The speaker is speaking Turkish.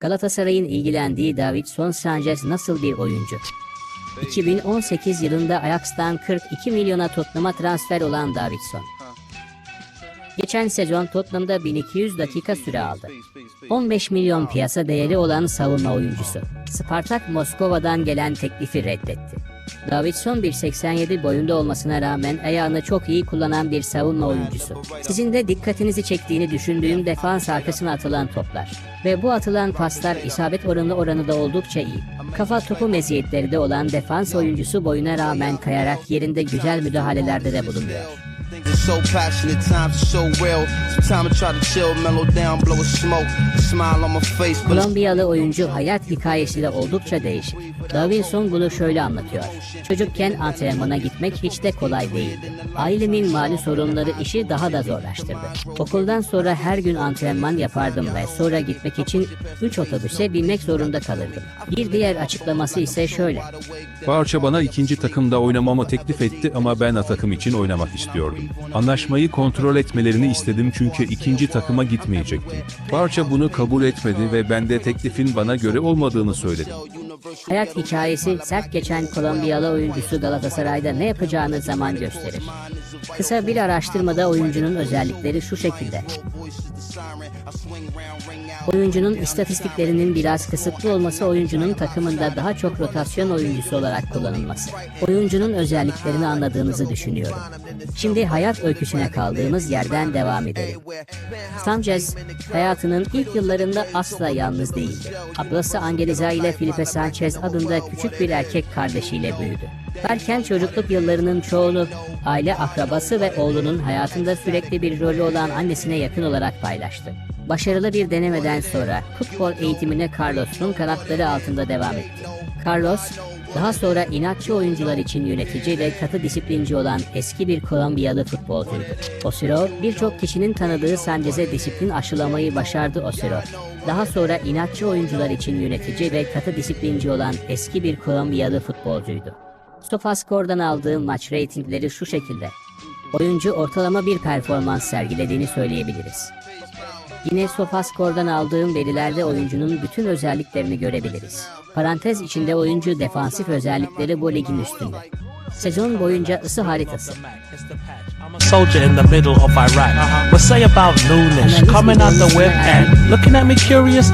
Galatasaray'ın ilgilendiği Davinson Sanchez nasıl bir oyuncu? 2018 yılında Ajax'tan 42 milyona Tottenham'a transfer olan Davidson. Geçen sezon Tottenham'da 1200 dakika süre aldı. 15 milyon piyasa değeri olan savunma oyuncusu. Spartak Moskova'dan gelen teklifi reddetti. Davidson 1.87 boyunda olmasına rağmen ayağını çok iyi kullanan bir savunma oyuncusu. Sizin de dikkatinizi çektiğini düşündüğüm defans arkasına atılan toplar. Ve bu atılan paslar isabet oranı oranı da oldukça iyi. Kafa topu meziyetleri de olan defans oyuncusu boyuna rağmen kayarak yerinde güzel müdahalelerde de bulunuyor. Thinking so passionate, times are so real. Sometimes I try to chill, mellow down, blow a smoke, smile on my face, Kolombiyalı oyuncu hayat hikayesi de oldukça değişik. Davinson bunu şöyle anlatıyor. Çocukken antrenmana gitmek hiç de kolay değildi. Ailemin mali sorunları işi daha da zorlaştırdı. Okuldan sonra her gün antrenman yapardım ve sonra gitmek için 3 otobüse binmek zorunda kalırdım. Bir diğer açıklaması ise şöyle. Barça bana ikinci takımda oynamamı teklif etti ama ben A takım için oynamak istiyordum. Anlaşmayı kontrol etmelerini istedim çünkü ikinci takıma gitmeyecektim. Barça bunu kabul etmedi ve ben de teklifin bana göre olmadığını söyledim. Hayat hikayesi sert geçen Kolombiyalı oyuncusu Galatasaray'da ne yapacağını zaman gösterir. Kısa bir araştırmada oyuncunun özellikleri şu şekilde. Oyuncunun istatistiklerinin biraz kısıtlı olması oyuncunun takımında daha çok rotasyon oyuncusu olarak kullanılması. Oyuncunun özelliklerini anladığınızı düşünüyorum. Şimdi hayat öyküsüne kaldığımız yerden devam edelim. Sanchez hayatının ilk yıllarında asla yalnız değildi. Ablası Angeliza ile Felipe Sanchez adında küçük bir erkek kardeşiyle büyüdü. Erken çocukluk yıllarının çoğunu aile akrabası ve oğlunun hayatında sürekli bir rolü olan annesine yakın olarak paylaştı. Başarılı bir denemeden sonra futbol eğitimine Carlos'un kanatları altında devam etti. Carlos, daha sonra inatçı oyuncular için yönetici ve katı disiplinci olan eski bir Kolombiyalı futbolcuydu. Osiro, birçok kişinin tanıdığı Sanchez'e disiplin aşılamayı başardı Osiro. Daha sonra inatçı oyuncular için yönetici ve katı disiplinci olan eski bir Kolombiyalı futbolcuydu. Sofascore'dan aldığı maç reytingleri şu şekilde. Oyuncu ortalama bir performans sergilediğini söyleyebiliriz. Yine Sofascore'dan aldığım verilerde oyuncunun bütün özelliklerini görebiliriz. Parantez içinde oyuncu defansif özellikleri bu ligin üstünde. Sezon boyunca ısı haritası. Soldier in the middle of Iraq. What say about Nunes coming out the whip and looking at me curious?